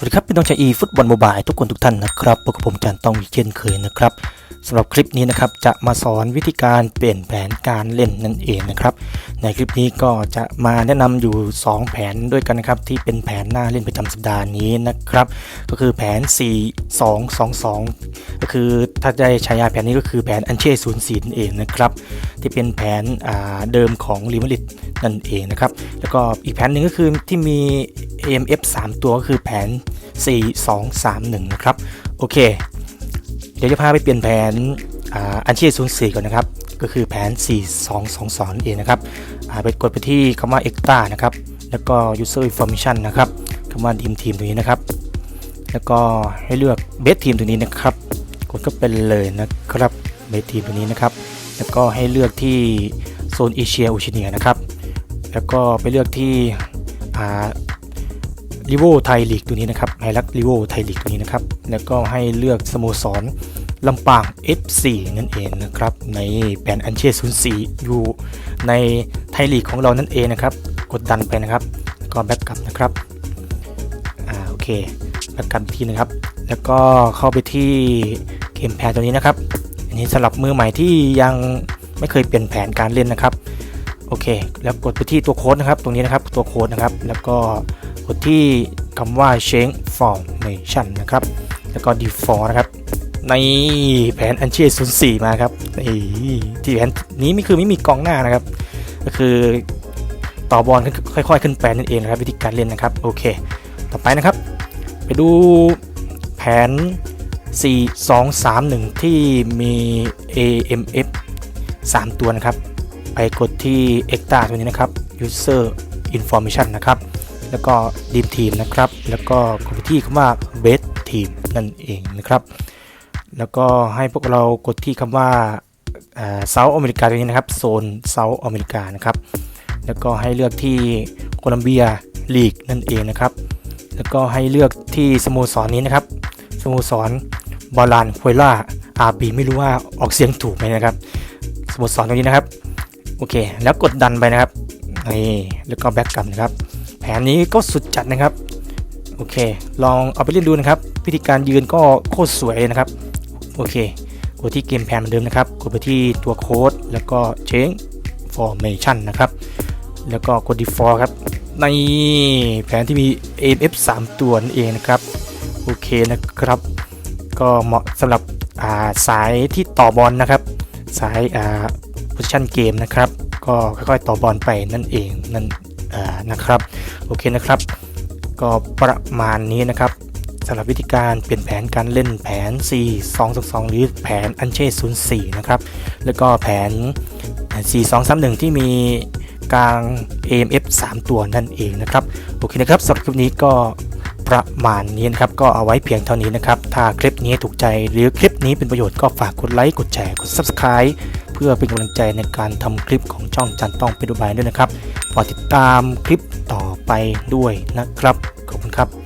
สวัสดีครับพี่น้องชาวอีฟุตบอลโมบายทุกคนทุกท่านนะครับพบกับผมจานต้องอีเช่นเคยนะครับ สำหรับคลิปนี้นะครับจะมาสอนวิธีการเปลี่ยนแผนการเล่นนั่นเองนะครับ ในคลิปนี้ก็จะมาแนะนำอยู่ 2 แผนด้วยกันนะครับที่เป็นแผนหน้าเล่นประจำสัปดาห์นี้นะครับ ก็คือแผน 4 2 2 2 ก็คือถ้าได้ฉายาแผนนี้ก็คือแผนอันเช่ศูนย์สีนั่นเองนะครับที่เป็นแผนเดิมของลิมาริดนั่นเองนะครับแล้วก็อีกแผนหนึ่งก็คือที่มี AMF 3 ตัวก็คือแผน 4 2 3 1 นะครับโอเค เดี๋ยวจะพาไปเปลี่ยนแผนอันเช่ศูนย์สี่ก่อนนะครับ ก็คือแผน 4 2 2 2เองนะครับไปกดไปที่คำว่า extra นะครับ แล้วก็ user information นะครับคำว่า team team ตรงนี้นะครับ แล้วก็ให้เลือก base team ตรงนี้นะครับ กดก็เป็นเลยนะครับ base team ตรงนี้นะครับ แล้วก็ให้เลือกที่โซนเอเชียโอเชียเนียนะครับ แล้วก็ไปเลือกที่อ่า ลิโวไทยลีกตัวนี้นะครับไฮรักลิโวไทยลีกตัวนี้นะครับ แล้วก็ให้เลือกสโมสรลำปาง F4 นั่นเองนะครับ ในแผนอันเช่04 อยู่ในไทยลีกของเรานั่นเองนะครับ กดดันไปนะครับ แล้วก็แบ็กกลับนะครับ อ่าโอเค แบ็กกลับอีกทีนะครับ แล้วก็เข้าไปที่เกมแพนตัวนี้นะครับ อันนี้สำหรับมือใหม่ที่ยังไม่เคยเปลี่ยนแผนการเล่นนะครับ โอเค แล้วกดไปที่ตัวโค้ดนะครับ ตรงนี้นะครับ ตัวโค้ดนะครับ แล้วก็ ดที่คำว่า change formation นะครับ แล้วก็ default นะครับในแผนอันเช่04มาครับที่แผนนี้ไม่คือไม่มีกองหน้านะครับ ก็คือต่อบอลค่อยๆ ขึ้นแปลนนั่นเองนะครับ วิธีการเล่นนะครับ โอเค ต่อไปนะครับ ไปดูแผน 4 2 3 1 ที่มี AMF 3 ตัวนะครับ ไปกดที่ extra ตัวนี้นะครับ user information นะครับ แล้วก็ dream team นะครับ แล้วก็กดไปที่คำว่า best team นั่นเองนะครับ แล้วก็ให้พวกเรากดที่คำว่าเซาท์อเมริกาตรงนี้นะครับโซนเซาท์อเมริกานะครับ แล้วก็ให้เลือกที่โคลัมเบียลีกนั่นเองนะครับ แล้วก็ให้เลือกที่สโมสรนี้นะครับสโมสรบอลานควยล่าอาบีไม่รู้ว่าออกเสียงถูกไหมนะครับ สโมสรตรงนี้นะครับ โอเค แล้วกดดันไปนะครับนี่แล้วก็แบ็กกลับนะครับ นนี้ก็สุดจัดนะครับ โอเค ลองเอาไปเล่นดูนะครับ วิธีการยืนก็โคตรสวยเลยนะครับ โอเค กดที่เกมแพนเหมือนเดิมนะครับ กดไปที่ตัวโค้ด แล้วก็ change formation นะครับ แล้วก็กด default ครับ ในแผนที่มี AMF 3 ตัวนั่นเองนะครับ โอเคนะครับ ก็เหมาะสำหรับาสายที่ต่อบอลนะครับ สายอา position เกมนะครับ ก็ค่อยๆต่อบอลไปนั่นเองนั่น อ่านะครับโอเคนะครับ ก็ประมาณนี้นะครับสำหรับวิธีการเปลี่ยนแผนการเล่นแผน 4 2 2 2 หรือแผนอันเช่04 นะครับ แล้วก็แผน 4 2 3 1 ที่มีกลาง AMF 3 ตัวนั่นเองนะครับ โอเคนะครับสำหรับคลิปนี้ก็ประมาณนี้นะครับ ก็เอาไว้เพียงเท่านี้นะครับ ถ้าคลิปนี้ถูกใจหรือคลิปนี้เป็นประโยชน์ก็ฝากกดไลค์ กดแชร์ กด Subscribe พื่อเป็นกำลังใจในการทำคลิปของช่องจันต้องเปดูบายด้วยนะครับฝากติดตามคลิปต่อไปด้วยนะครับ ขอบคุณครับ